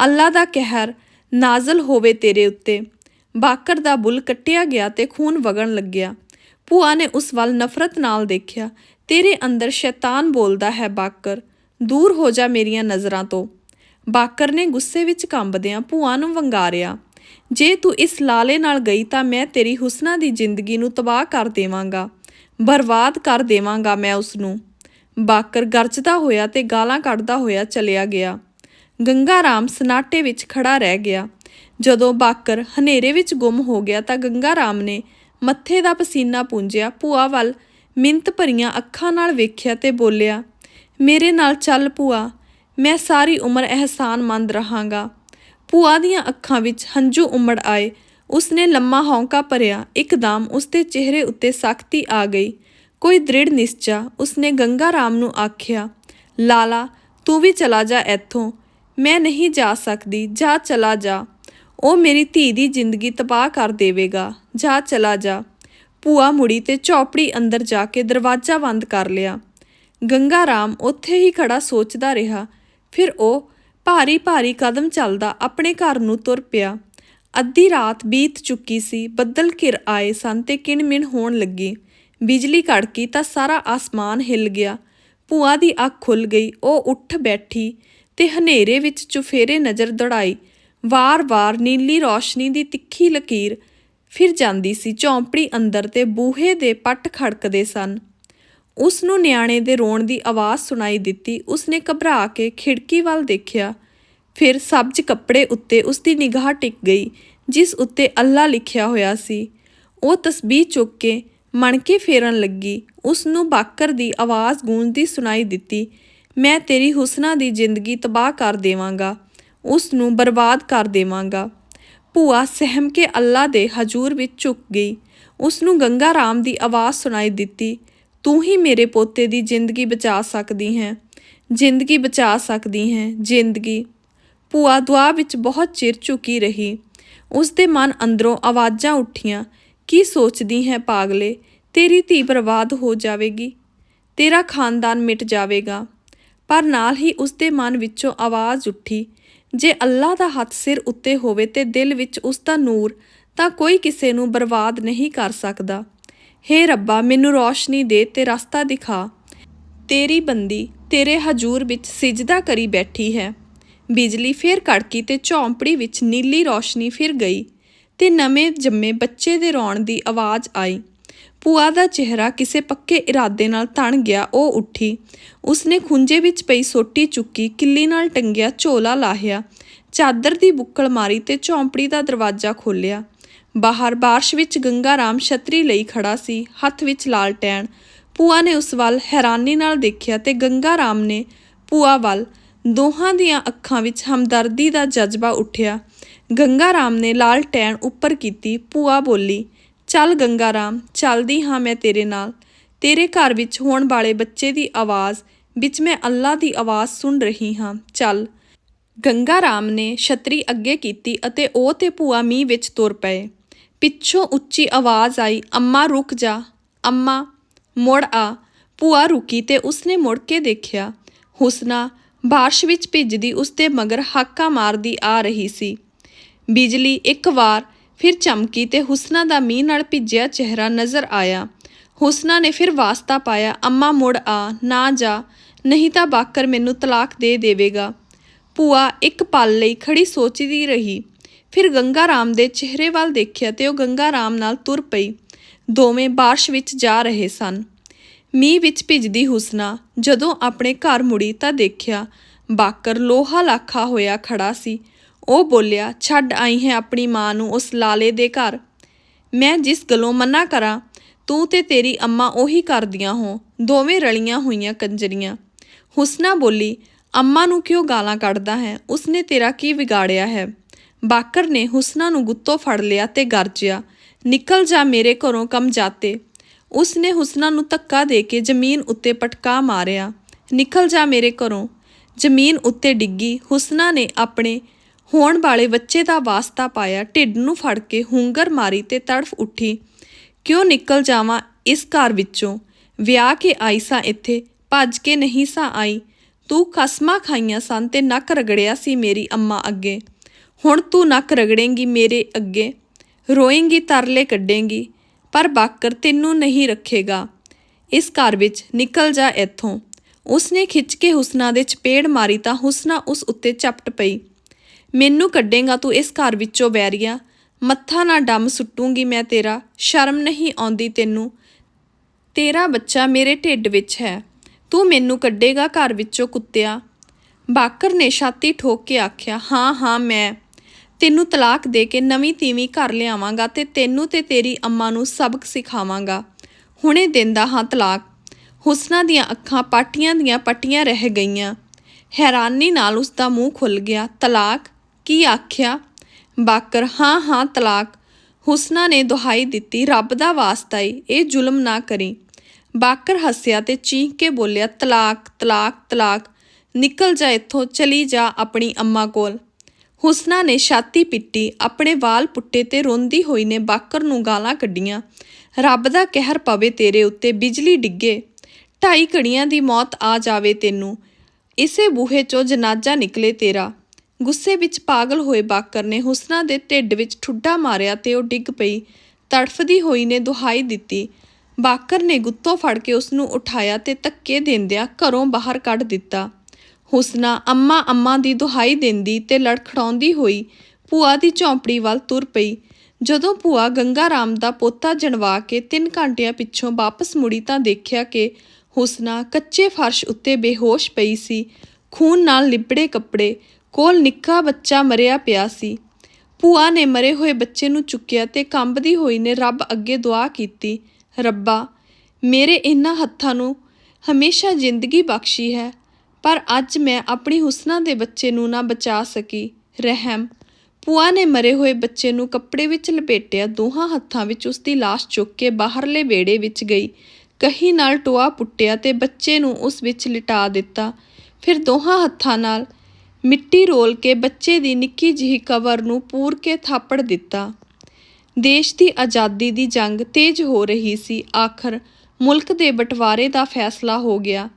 ਅੱਲਾ ਦਾ ਕਹਿਰ ਨਾਜ਼ਲ ਹੋਵੇ ਤੇਰੇ ਉੱਤੇ। ਬਾਕਰ ਦਾ ਬੁੱਲ ਕੱਟਿਆ ਗਿਆ ਤੇ ਖੂਨ ਵਗਣ ਲੱਗਿਆ। ਭੂਆ ਨੇ ਉਸ ਵੱਲ ਨਫ਼ਰਤ ਨਾਲ ਦੇਖਿਆ। ਤੇਰੇ ਅੰਦਰ ਸ਼ੈਤਾਨ ਬੋਲਦਾ ਹੈ ਬਾਕਰ, ਦੂਰ ਹੋ ਜਾ ਮੇਰੀਆਂ ਨਜ਼ਰਾਂ ਤੋਂ। ਬਾਕਰ ਨੇ ਗੁੱਸੇ ਵਿੱਚ ਕੰਬਦਿਆਂ ਭੂਆ ਨੂੰ ਵੰਗਾਰਿਆ। ਜੇ ਤੂੰ ਇਸ ਲਾਲੇ ਨਾਲ ਗਈ ਤਾਂ ਮੈਂ ਤੇਰੀ ਹੁਸਨਾ ਦੀ ਜ਼ਿੰਦਗੀ ਨੂੰ ਤਬਾਹ ਕਰ ਦੇਵਾਂਗਾ। ਬਰਬਾਦ ਕਰ ਦੇਵਾਂਗਾ ਮੈਂ ਉਸ ਨੂੰ ਬਾਕਰ ਗਰਜਦਾ ਹੋਇਆ ਤੇ ਗਾਲਾਂ ਕੱਢਦਾ ਹੋਇਆ ਚਲਿਆ ਗਿਆ। ਗੰਗਾ ਰਾਮ ਸਨਾਟੇ ਵਿੱਚ ਖੜਾ ਰਹਿ ਗਿਆ। ਜਦੋਂ ਬਾਕਰ ਹਨੇਰੇ ਵਿੱਚ ਗੁੰਮ ਹੋ ਗਿਆ ਤਾਂ ਗੰਗਾ ਰਾਮ ਨੇ ਮੱਥੇ ਦਾ ਪਸੀਨਾ ਪੂੰਝਿਆ। ਭੂਆ ਵੱਲ ਮਿੰਤ ਭਰੀਆਂ ਅੱਖਾਂ ਨਾਲ ਵੇਖਿਆ ਤੇ ਬੋਲਿਆ, ਮੇਰੇ ਨਾਲ ਚੱਲ ਭੂਆ, ਮੈਂ ਸਾਰੀ ਉਮਰ ਅਹਿਸਾਨਮੰਦ ਰਹਾਂਗਾ। ਭੂਆ ਦੀਆਂ ਅੱਖਾਂ ਵਿੱਚ ਹੰਝੂ ਉਮੜ ਆਏ। ਉਸਨੇ ਲੰਮਾ ਹੌਂਕਾ ਭਰਿਆ ਇੱਕਦਮ ਉਸਦੇ ਚਿਹਰੇ ਉੱਤੇ ਸਖਤੀ ਆ ਗਈ। ਕੋਈ ਦ੍ਰਿੜ ਨਿਸ਼ਚਾ, ਉਸਨੇ ਗੰਗਾ ਰਾਮ ਨੂੰ ਆਖਿਆ, ਲਾਲਾ, ਤੂੰ ਵੀ ਚਲਾ ਜਾ ਇੱਥੋਂ। ਮੈਂ ਨਹੀਂ ਜਾ ਸਕਦੀ, ਜਾ ਚਲਾ ਜਾ। ਉਹ ਮੇਰੀ ਧੀ ਦੀ ਜ਼ਿੰਦਗੀ ਤਬਾਹ ਕਰ ਦੇਵੇਗਾ। ਜਾ ਚਲਾ ਜਾ। ਭੂਆ ਮੁੜੀ ਤੇ ਚੌਪੜੀ ਅੰਦਰ ਜਾ ਕੇ ਦਰਵਾਜ਼ਾ ਬੰਦ ਕਰ ਲਿਆ। ਗੰਗਾ ਰਾਮ ਉੱਥੇ ਹੀ ਖੜਾ ਸੋਚਦਾ ਰਿਹਾ। ਫਿਰ ਉਹ ਭਾਰੀ ਭਾਰੀ ਕਦਮ ਚੱਲਦਾ ਆਪਣੇ ਘਰ ਨੂੰ ਤੁਰ ਪਿਆ। ਅੱਧੀ ਰਾਤ ਬੀਤ ਚੁੱਕੀ ਸੀ, ਬੱਦਲ ਘਿਰ ਆਏ ਸਨ ਤੇ ਕਿਣਮਿਣ ਹੋਣ ਲੱਗੀ। ਬਿਜਲੀ ਕੜਕੀ ਤਾਂ ਸਾਰਾ ਆਸਮਾਨ ਹਿੱਲ ਗਿਆ। ਭੂਆ ਦੀ ਅੱਖ ਖੁੱਲ ਗਈ, ਉਹ ਉੱਠ ਬੈਠੀ ਤੇ ਹਨੇਰੇ ਵਿੱਚ ਚੁਫੇਰੇ ਨਜ਼ਰ ਦੌੜਾਈ। ਵਾਰ-ਵਾਰ ਨੀਲੀ ਰੌਸ਼ਨੀ ਦੀ ਤਿੱਖੀ ਲਕੀਰ ਫਿਰ ਜਾਂਦੀ ਸੀ, ਝੌਂਪੜੀ ਅੰਦਰ ਤੇ ਬੂਹੇ ਦੇ ਪੱਟ ਖੜਕਦੇ ਸਨ। ਉਸ ਨੂੰ ਨਿਆਣੇ ਦੇ ਰੋਣ ਦੀ ਆਵਾਜ਼ ਸੁਣਾਈ ਦਿੱਤੀ। ਉਸਨੇ ਘਬਰਾ ਕੇ ਖਿੜਕੀ ਵੱਲ ਦੇਖਿਆ। ਫਿਰ ਸਬਜ਼ ਕੱਪੜੇ ਉੱਤੇ ਉਸ ਦੀ ਨਿਗਾਹ ਟਿਕ ਗਈ, ਜਿਸ ਉੱਤੇ ਅੱਲਾ ਲਿਖਿਆ ਹੋਇਆ ਸੀ। ਉਹ ਤਸਬੀਹ ਚੁੱਕ ਕੇ ਮਣਕੇ ਫੇਰਨ ਲੱਗੀ। ਉਸ ਨੂੰ ਬਾਕਰ ਦੀ ਆਵਾਜ਼ ਗੂੰਜਦੀ ਸੁਣਾਈ ਦਿੱਤੀ, ਮੈਂ ਤੇਰੀ ਹੁਸਨਾ ਦੀ ਜ਼ਿੰਦਗੀ ਤਬਾਹ ਕਰ ਦੇਵਾਂਗਾ। ਉਸ ਨੂੰ ਬਰਬਾਦ ਕਰ ਦੇਵਾਂਗਾ। ਭੂਆ ਸਹਿਮ ਕੇ ਅੱਲਾ ਦੇ ਹਜ਼ੂਰ ਵਿੱਚ ਝੁਕ ਗਈ। ਉਸ ਨੂੰ ਗੰਗਾ ਰਾਮ ਦੀ ਆਵਾਜ਼ ਸੁਣਾਈ ਦਿੱਤੀ, ਤੂੰ ਹੀ ਮੇਰੇ ਪੋਤੇ ਦੀ ਜ਼ਿੰਦਗੀ ਬਚਾ ਸਕਦੀ ਹੈ। ਜ਼ਿੰਦਗੀ ਬਚਾ ਸਕਦੀ ਹੈ। ਜ਼ਿੰਦਗੀ। ਭੂਆ ਦੁਆ ਵਿੱਚ ਬਹੁਤ ਚਿਰ ਝੁਕੀ ਰਹੀ। ਉਸ ਦੇ ਮਨ ਅੰਦਰੋਂ ਆਵਾਜ਼ਾਂ ਉੱਠੀਆਂ, ਕੀ ਸੋਚਦੀ ਹੈ ਪਾਗਲੇ? ਤੇਰੀ ਧੀ ਬਰਬਾਦ ਹੋ ਜਾਵੇਗੀ। ਤੇਰਾ ਖਾਨਦਾਨ ਮਿਟ ਜਾਵੇਗਾ। ਪਰ ਨਾਲ ਹੀ ਉਸ ਦੇ ਮਨ ਵਿੱਚੋਂ ਆਵਾਜ਼ ਉੱਠੀ, ਜੇ ਅੱਲਾ ਦਾ ਹੱਥ ਸਿਰ ਉੱਤੇ ਹੋਵੇ ਤੇ ਦਿਲ ਵਿੱਚ ਉਸ ਦਾ ਨੂਰ, ਤਾਂ ਕੋਈ ਕਿਸੇ ਨੂੰ ਬਰਬਾਦ ਨਹੀਂ ਕਰ ਸਕਦਾ। ਹੇ ਰੱਬਾ, ਮੈਨੂੰ ਰੌਸ਼ਨੀ ਦੇ ਤੇ ਰਸਤਾ ਦਿਖਾ। ਤੇਰੀ ਬੰਦੀ ਤੇਰੇ ਹਜੂਰ ਵਿੱਚ ਸਿਜਦਾ ਕਰੀ ਬੈਠੀ ਹੈ। ਬਿਜਲੀ ਫੇਰ ਕੜਕੀ ਤੇ ਝੌਂਪੜੀ ਵਿੱਚ ਨੀਲੀ ਰੌਸ਼ਨੀ ਫਿਰ ਗਈ ਤੇ ਨਵੇਂ ਜੰਮੇ ਬੱਚੇ ਦੇ ਰੋਣ ਦੀ ਆਵਾਜ਼ ਆਈ। ਭੂਆ ਦਾ ਚਿਹਰਾ ਕਿਸੇ ਪੱਕੇ ਇਰਾਦੇ ਨਾਲ ਤਣ ਗਿਆ, ਉਹ ਉੱਠੀ। ਉਸਨੇ ਖੁੰਝੇ ਵਿੱਚ ਪਈ ਸੋਟੀ ਚੁੱਕੀ, ਕਿੱਲੀ ਨਾਲ ਟੰਗਿਆ ਝੋਲਾ ਲਾਹਿਆ। ਚਾਦਰ ਦੀ ਬੁੱਕਲ ਮਾਰੀ ਤੇ ਝੌਂਪੜੀ ਦਾ ਦਰਵਾਜ਼ਾ ਖੋਲ੍ਹਿਆ। ਬਾਹਰ ਬਾਰਿਸ਼ ਵਿੱਚ ਗੰਗਾ ਰਾਮ ਛਤਰੀ ਲਈ ਖੜਾ ਸੀ, ਹੱਥ ਵਿੱਚ ਲਾਲਟੈਨ ਭੂਆ ਨੇ ਉਸ ਵੱਲ ਹੈਰਾਨੀ ਨਾਲ ਦੇਖਿਆ ਤੇ ਗੰਗਾ ਰਾਮ ਨੇ ਭੂਆ ਵੱਲ ਦੋਹਾਂ ਦੀਆਂ ਅੱਖਾਂ ਵਿੱਚ ਹਮਦਰਦੀ ਦਾ ਜਜ਼ਬਾ ਉੱਠਿਆ। ਗੰਗਾ ਰਾਮ ਨੇ ਲਾਲ ਲਾਲਟੈਨ ਉੱਪਰ ਕੀਤੀ, ਭੂਆ ਬੋਲੀ, ਚੱਲ ਗੰਗਾ ਰਾਮ ਚੱਲਦੀ ਹਾਂ ਮੈਂ ਤੇਰੇ ਨਾਲ। ਤੇਰੇ ਘਰ ਵਿੱਚ ਹੋਣ ਵਾਲੇ ਬੱਚੇ ਦੀ ਆਵਾਜ਼ ਵਿੱਚ ਮੈਂ ਅੱਲਾ ਦੀ ਆਵਾਜ਼ ਸੁਣ ਰਹੀ ਹਾਂ। ਚੱਲ। ਗੰਗਾ ਰਾਮ ਨੇ ਛਤਰੀ ਅੱਗੇ ਕੀਤੀ ਅਤੇ ਉਹ ਤੇ ਭੂਆ ਮੀਂਹ ਵਿੱਚ ਤੁਰ ਪਏ। ਪਿੱਛੋਂ ਉੱਚੀ ਆਵਾਜ਼ ਆਈ, ਅੰਮਾ, ਰੁਕ ਜਾ। ਅੰਮਾ, ਮੁੜ ਆ। ਭੂਆ ਰੁਕੀ ਤੇ ਉਸਨੇ ਮੁੜ ਕੇ ਦੇਖਿਆ, ਹੁਸਨਾ ਬਾਰਿਸ਼ ਵਿੱਚ ਭਿੱਜਦੀ ਉਸਦੇ ਮਗਰ ਹਾਕਾ ਮਾਰਦੀ ਆ ਰਹੀ ਸੀ। ਬਿਜਲੀ ਇੱਕ ਵਾਰ ਫਿਰ ਚਮਕੀ ਤੇ ਹੁਸਨਾ ਦਾ ਮੀਂਹ ਨਾਲ ਭਿੱਜਿਆ ਚਿਹਰਾ ਨਜ਼ਰ ਆਇਆ। ਹੁਸਨਾ ਨੇ ਫਿਰ ਵਾਸਤਾ ਪਾਇਆ, ਅੰਮਾ, ਮੁੜ ਆ, ਨਾ ਜਾ, ਨਹੀਂ ਤਾਂ ਬਾਕਰ ਮੈਨੂੰ ਤਲਾਕ ਦੇ ਦੇਵੇਗਾ। ਭੂਆ ਇੱਕ ਪਲ ਲਈ ਖੜੀ ਸੋਚਦੀ ਰਹੀ। ਫਿਰ ਗੰਗਾ ਰਾਮ ਦੇ ਚਿਹਰੇ ਵੱਲ ਦੇਖਿਆ ਤੇ ਉਹ ਗੰਗਾ ਰਾਮ ਨਾਲ ਤੁਰ ਪਈ। ਦੋਵੇਂ ਬਾਰਿਸ਼ ਵਿੱਚ ਜਾ ਰਹੇ ਸਨ। ਮੀਂਹ ਵਿੱਚ ਭਿੱਜਦੀ ਹੁਸਨਾ ਜਦੋਂ ਆਪਣੇ ਘਰ ਮੁੜੀ ਤਾਂ ਦੇਖਿਆ ਬਾਕਰ ਲੋਹਾ ਲਾਖਾ ਹੋਇਆ ਖੜਾ ਸੀ। ਉਹ ਬੋਲਿਆ, ਛੱਡ ਆਈ ਹੈ ਆਪਣੀ ਮਾਂ ਨੂੰ ਉਸ ਲਾਲੇ ਦੇ ਘਰ। ਮੈਂ ਜਿਸ ਗੱਲੋਂ ਮਨਾ ਕਰਾਂ, ਤੂੰ ਤੇ ਤੇਰੀ ਅੰਮਾ ਉਹੀ ਕਰਦੀਆਂ ਹੋ, ਦੋਵੇਂ ਰਲੀਆਂ ਹੋਈਆਂ ਕੰਜਰੀਆਂ ਹੁਸਨਾ ਬੋਲੀ, ਅੰਮਾ ਨੂੰ ਕਿਉਂ ਗਾਲਾਂ ਕੱਢਦਾ ਹੈ? ਉਸਨੇ ਤੇਰਾ ਕੀ ਵਿਗਾੜਿਆ ਹੈ ਬਾਕਰ ਨੇ ਹੁਸਨਾ ਨੂੰ ਗੁੱਤੋਂ ਫੜ ਲਿਆ ਤੇ ਗਰਜਿਆ, ਨਿਕਲ ਜਾ ਮੇਰੇ ਘਰੋਂ ਕੰਮ ਜਾਤੇ। ਉਸ ਨੇ ਹੁਸਨਾ ਨੂੰ ਧੱਕਾ ਦੇ ਕੇ ਜ਼ਮੀਨ ਉੱਤੇ ਪਟਕਾ ਮਾਰਿਆ। ਨਿਕਲ ਜਾ ਮੇਰੇ ਘਰੋਂ। ਜ਼ਮੀਨ ਉੱਤੇ ਡਿੱਗੀ। ਹੁਸਨਾ ਨੇ ਆਪਣੇ ਹੋਣ ਵਾਲੇ ਬੱਚੇ ਦਾ ਵਾਸਤਾ ਪਾਇਆ। ਢਿੱਡ ਨੂੰ ਫੜ ਕੇ ਹੁੰਗਰ ਮਾਰੀ ਤੇ ਤੜਫ ਉੱਠੀ। ਕਿਉਂ ਨਿਕਲ ਜਾਵਾਂ ਇਸ ਘਰ ਵਿੱਚੋਂ? ਵਿਆਹ ਕੇ ਆਈ ਸਾਂ ਇੱਥੇ। ਭੱਜ ਕੇ ਨਹੀਂ ਸਾਂ ਆਈ। ਤੂੰ ਕਸਮਾਂ ਖਾਈਆਂ ਸਨ ਤੇ ਨੱਕ ਰਗੜਿਆ ਸੀ ਮੇਰੀ ਅੰਮਾ ਅੱਗੇ। ਹੁਣ ਤੂੰ ਨੱਕ ਰਗੜੇਂਗੀ ਮੇਰੇ ਅੱਗੇ। ਰੋਏਂਗੀ, ਤਰਲੇ ਕੱਢੇਂਗੀ। ਪਰ ਬਾਕਰ ਤੈਨੂੰ ਨਹੀਂ ਰੱਖੇਗਾ। ਇਸ ਘਰ ਵਿੱਚ ਨਿਕਲ ਜਾ ਇੱਥੋਂ। ਉਸਨੇ ਖਿੱਚ ਕੇ ਹੁਸਨਾ ਦੇ ਚਪੇੜ ਮਾਰੀ ਤਾਂ ਹੁਸਨਾ ਉਸ ਉੱਤੇ ਚਪਟ ਪਈ। ਮੈਨੂੰ ਕੱਢੇਗਾ ਤੂੰ ਇਸ ਘਰ ਵਿੱਚੋਂ ਬੈਰੀਆ ਮੱਥਾ ਨਾ ਡੰਮ ਸੁੱਟੂਗੀ ਮੈਂ ਤੇਰਾ। ਸ਼ਰਮ ਨਹੀਂ ਆਉਂਦੀ ਤੈਨੂੰ। ਤੇਰਾ ਬੱਚਾ ਮੇਰੇ ਢਿੱਡ ਵਿੱਚ ਹੈ। ਤੂੰ ਮੈਨੂੰ ਕੱਢੇਗਾ ਘਰ ਵਿੱਚੋਂ ਕੁੱਤਿਆ। ਬਾਕਰ ਨੇ ਛਾਤੀ ਠੋਕ ਕੇ ਆਖਿਆ, ਹਾਂ ਹਾਂ, ਮੈਂ। ਤੈਨੂੰ ਤਲਾਕ ਦੇ ਕੇ ਨਵੀਂ ਤੀਵੀਂ ਘਰ ਲਿਆਵਾਂਗਾ ਤੇ ਤੈਨੂੰ ਤੇ ਤੇਰੀ ਅੰਮਾ ਨੂੰ ਸਬਕ ਸਿਖਾਵਾਂਗਾ। ਹੁਣੇ ਦਿੰਦਾ ਹਾਂ ਤਲਾਕ। ਹੁਸਨਾ ਦੀਆਂ ਅੱਖਾਂ ਪਾਟੀਆਂ ਦੀਆਂ ਪੱਟੀਆਂ ਰਹਿ ਗਈਆਂ। ਹੈਰਾਨੀ ਨਾਲ ਉਸ ਦਾ ਮੂੰਹ ਖੁੱਲ ਗਿਆ। ਤਲਾਕ? ਕੀ ਆਖਿਆ? ਬਾਕਰ, ਹਾਂ ਹਾਂ, ਤਲਾਕ। ਹੁਸਨਾ ਨੇ ਦੁਹਾਈ ਦਿੱਤੀ। ਰੱਬ ਦਾ ਵਾਸਤਾ ਏ ਇਹ ਜ਼ੁਲਮ ਨਾ ਕਰੀ। ਬਾਕਰ ਹੱਸਿਆ ਤੇ ਚੀਖ ਕੇ ਬੋਲਿਆ, ਤਲਾਕ ਤਲਾਕ ਤਲਾਕ। ਨਿਕਲ ਜਾ ਇੱਥੋਂ, ਚਲੀ ਜਾ ਆਪਣੀ ਅੰਮਾ ਕੋਲ। ਹੁਸਨਾ ਨੇ ਛਾਤੀ ਪਿੱਟੀ, ਆਪਣੇ ਵਾਲ ਪੁੱਟੇ ਤੇ ਰੋਂਦੀ ਹੋਈ ਨੇ ਬਾਕਰ ਨੂੰ ਗਾਲਾਂ ਕੱਢੀਆਂ। ਰੱਬ ਦਾ ਕਹਿਰ ਪਵੇ ਤੇਰੇ ਉੱਤੇ, ਬਿਜਲੀ ਡਿੱਗੇ। ਢਾਈ ਘੜੀਆਂ ਦੀ ਮੌਤ ਆ ਜਾਵੇ ਤੈਨੂੰ। ਇਸੇ ਬੂਹੇ ਚੋਂ ਜਨਾਜ਼ਾ ਨਿਕਲੇ ਤੇਰਾ। ਗੁੱਸੇ ਵਿੱਚ ਪਾਗਲ ਹੋਏ ਬਾਕਰ ਨੇ ਹੁਸਨਾ ਦੇ ਢਿੱਡ ਵਿੱਚ ਠੁੱਡਾ ਮਾਰਿਆ ਤੇ ਉਹ ਡਿੱਗ ਪਈ। ਤੜਫਦੀ ਹੋਈ ਨੇ ਦੁਹਾਈ ਦਿੱਤੀ। ਬਾਕਰ ਨੇ ਗੁੱਤੋਂ ਫੜ ਕੇ ਉਸ ਨੂੰ ਉਠਾਇਆ ਤੇ ਧੱਕੇ ਦਿੰਦਿਆਂ ਘਰੋਂ ਬਾਹਰ ਕੱਢ ਦਿੱਤਾ। ਹੁਸਨਾ ਅੰਮਾ ਅੰਮਾ ਦੀ ਦੁਹਾਈ ਦਿੰਦੀ ਤੇ ਲੜਖੜਾਉਂਦੀ ਹੋਈ ਭੂਆ ਦੀ ਝੌਂਪੜੀ ਵੱਲ ਤੁਰ ਪਈ। ਜਦੋਂ ਭੂਆ ਗੰਗਾ ਰਾਮ ਦਾ ਪੋਤਾ ਜਣਵਾ ਕੇ 3 ਘੰਟਿਆਂ ਪਿੱਛੋਂ ਵਾਪਸ ਮੁੜੀ ਤਾਂ ਦੇਖਿਆ ਕਿ ਹੁਸਨਾ ਕੱਚੇ ਫਰਸ਼ ਉੱਤੇ ਬੇਹੋਸ਼ ਪਈ ਸੀ। ਖੂਨ ਨਾਲ ਲਿਬੜੇ ਕੱਪੜੇ, ਕੋਲ ਨਿੱਕਾ ਬੱਚਾ ਮਰਿਆ ਪਿਆ ਸੀ। ਭੂਆ ਨੇ ਮਰੇ ਹੋਏ ਬੱਚੇ ਨੂੰ ਚੁੱਕਿਆ ਤੇ ਕੰਬਦੀ ਹੋਈ ਨੇ ਰੱਬ ਅੱਗੇ ਦੁਆ ਕੀਤੀ, ਰੱਬਾ, ਮੇਰੇ ਇਹਨਾਂ ਹੱਥਾਂ ਨੂੰ ਹਮੇਸ਼ਾ ਜ਼ਿੰਦਗੀ ਬਖਸ਼ੀ ਹੈ ਪਰ ਅੱਜ ਮੈਂ ਆਪਣੀ ਹੁਸਨਾ ਦੇ ਬੱਚੇ ਨੂੰ ਨਾ ਬਚਾ ਸਕੀ। ਰਹਿਮ। ਭੂਆ ਨੇ ਮਰੇ ਹੋਏ ਬੱਚੇ ਨੂੰ ਕੱਪੜੇ ਵਿੱਚ ਲਪੇਟਿਆ, ਦੋਹਾਂ ਹੱਥਾਂ ਵਿੱਚ ਉਸ ਦੀ ਲਾਸ਼ ਚੁੱਕ ਕੇ ਬਾਹਰਲੇ ਵਿਹੜੇ ਵਿੱਚ ਗਈ। ਕਹੀ ਨਾਲ ਟੋਆ ਪੁੱਟਿਆ ਤੇ ਬੱਚੇ ਨੂੰ ਉਸ ਵਿੱਚ ਲਿਟਾ ਦਿੱਤਾ। ਫਿਰ ਦੋਹਾਂ ਹੱਥਾਂ ਨਾਲ ਮਿੱਟੀ ਰੋਲ ਕੇ ਬੱਚੇ ਦੀ ਨਿੱਕੀ ਜਿਹੀ ਕਵਰ ਨੂੰ ਪੂਰ ਕੇ ਥਾਪੜ ਦਿੱਤਾ। ਦੇਸ਼ ਦੀ ਆਜ਼ਾਦੀ ਦੀ ਜੰਗ ਤੇਜ਼ ਹੋ ਰਹੀ ਸੀ। ਆਖਰ ਮੁਲਕ ਦੇ ਬਟਵਾਰੇ ਦਾ ਫੈਸਲਾ ਹੋ ਗਿਆ।